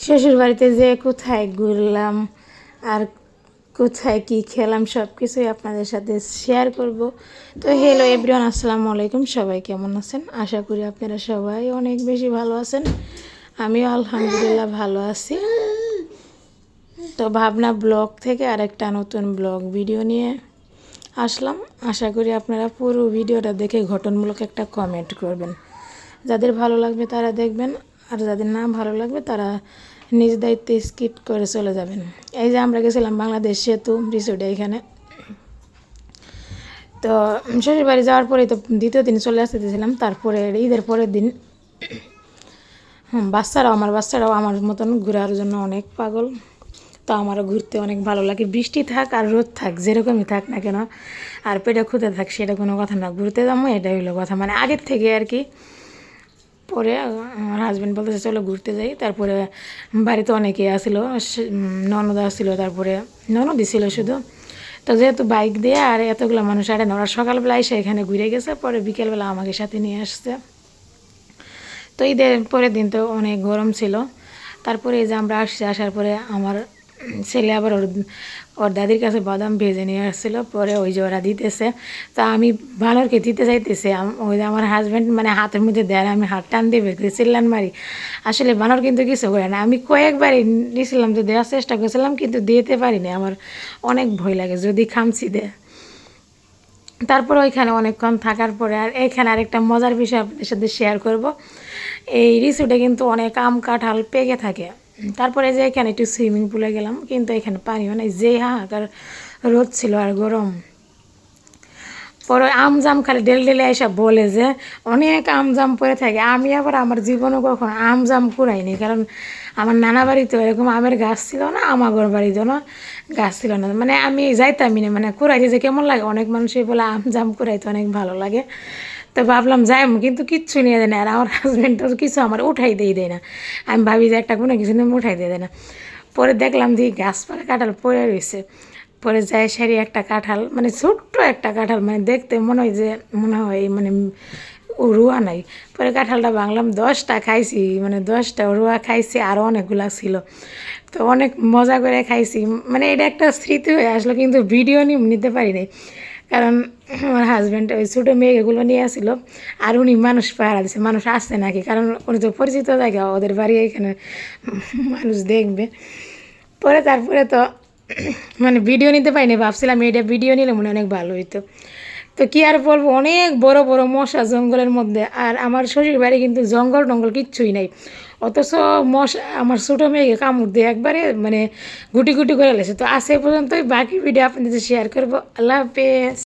শ্বশুর বাড়িতে যে কোথায় ঘুরলাম আর কোথায় কি খেলাম সব কিছুই আপনাদের সাথে শেয়ার করব। তো হ্যালো এভরিওয়ান আসসালামু আলাইকুম। সবাই কেমন আছেন? আশা করি আপনারা সবাই অনেক বেশি ভালো আছেন। আমিও আলহামদুলিল্লাহ ভালো আছি। তো ভাবনা ব্লগ থেকে আরেকটা নতুন ব্লগ ভিডিও নিয়ে আসলাম। আশা করি আপনারা পুরো ভিডিওটা দেখে ঘটনমূলক একটা কমেন্ট করবেন। যাদের ভালো লাগবে তারা দেখবেন। আর যাদের না ভালো লাগবে, তারা নিজ দায়িত্বে স্কিপ করে চলে যাবেন। এই যে আমরা গেছিলাম বাংলাদেশ সেতু রিসোর্টে এখানে। তো শ্বশুর বাড়ি যাওয়ার পরেই তো দ্বিতীয় দিন চলে আসতেছিলাম তারপরে ঈদের পরের দিন বাচ্চারাও, আমার বাচ্চারাও আমার মতন ঘোরার জন্য অনেক পাগল। তো আমারও ঘুরতে অনেক ভালো লাগে। বৃষ্টি থাক আর রোদ থাক, যেরকমই থাক না কেন, আর পেটে খুঁতে থাক, সেটা কোনো কথা না। ঘুরতে যাব, এটাই হলো কথা। মানে আগের থেকে আর কি পরে আমার হাজব্যান্ড বলতেছে, চলো ঘুরতে যাই। তারপরে বাড়িতে অনেকে আসিলো ননদ আসছিল তারপরে ননদই ছিল শুধু। তো যেহেতু বাইক দিয়ে আর এতগুলো মানুষ আরে ওরা সকালবেলা এসে এখানে ঘুরে গেছে, পরে বিকেলবেলা আমাকে সাথে নিয়ে আসছে। তো ঈদের পরের দিন তো অনেক গরম ছিল। তারপরে এই যে আমরা আসছি, আসার পরে আমার ছেলে আবার ওর ওর দাদির কাছে বাদাম ভেজে নিয়ে আসছিল, পরে ওই যে ওরা দিতেছে। তা আমি বানরকে দিতে চাইতেছে ওই যে আমার হাজব্যান্ড মানে হাতের মধ্যে দেয় আমি হাত টান দিয়ে বের চিল্লান মারি। আসলে বানর কিন্তু কিছু করে না। আমি কয়েকবারই নিয়েছিলাম তো দেওয়ার চেষ্টা করেছিলাম, কিন্তু দিতে পারিনি। আমার অনেক ভয় লাগে, যদি খামছি দেয়। তারপর ওইখানে অনেকক্ষণ থাকার পরে আর এখানে আরেকটা মজার বিষয় আপনাদের সাথে শেয়ার করব। এই রিসোর্টে কিন্তু অনেক আম কাঁঠাল পেকে থাকে। তারপরে যে এখানে একটু সুইমিং পুলে গেলাম, কিন্তু এখানে পানিও নেই, যে হাহাকার রোদ ছিল আর গরম। পরে আম জাম খালি ডেল ডেলে এসে বলে যে, অনেক আম জাম পরে থাকে। আমি আবার আমার জীবনও কখনো আম জাম কুড়াইনি কারণ আমার নানা বাড়িতে এরকম আমের গাছ ছিল না, আমাগর বাড়িতেও না, গাছ ছিল না। মানে আমি যাইতামই না মানে কুড়াইতে যে কেমন লাগে। অনেক মানুষই বলে আম জাম কুড়াইতে অনেক ভালো লাগে। তো ভাবলাম যাই কিন্তু কিচ্ছু নিয়ে দেয় না। আর আমার হাজব্যান্ড তো কিছু আমার উঠাই দিয়ে দেয় না। আমি ভাবি যে একটা কোনো কিছু নিয়ে উঠাই দিয়ে দেয় না। পরে দেখলাম যে গাছপালা কাটাল পড়ে রয়েছে। পরে যায় সারি একটা কাঁঠাল মানে ছোট্ট একটা কাঁঠাল মানে দেখতে মনে হয় যে, মনে হয় মানে রুয়া নাই। পরে কাঁঠালটা ভাঙলাম, দশটা খাইছি মানে দশটা রুয়া খাইছি আরও অনেকগুলা ছিল। তো অনেক মজা করে খাইছি। মানে এটা একটা স্মৃতি হয়ে আসলো, কিন্তু ভিডিও নিতে পারি নাই। কারণ আমার হাজব্যান্ড ওই ছোটো মেয়েগুলো নিয়ে আসিল আর উনি মানুষ পাহারা দিচ্ছে মানুষ আসছে নাকি? কারণ উনি তো পরিচিত জায়গা, ওদের বাড়ি এখানে মানুষ দেখবে। পরে তারপরে তো মানে ভিডিও নিতে পারিনি, ভাবছিলাম এটা ভিডিও নিলে মনে অনেক ভালো হইতো। তো কি আর বলব, অনেক বড় বড় মশা জঙ্গলের মধ্যে, আর আমার শ্বশুর বাড়ি কিন্তু জঙ্গল টঙ্গল কিচ্ছুই নাই। অথচ মশা, আমার ছোটো মেয়েকে কামড় দিয়ে একবারে মানে গুটি গুটি করে লেছে। তো আসে পর্যন্তই, বাকি ভিডিও আপনাদের শেয়ার করব। আল্লাহ হাফেজ।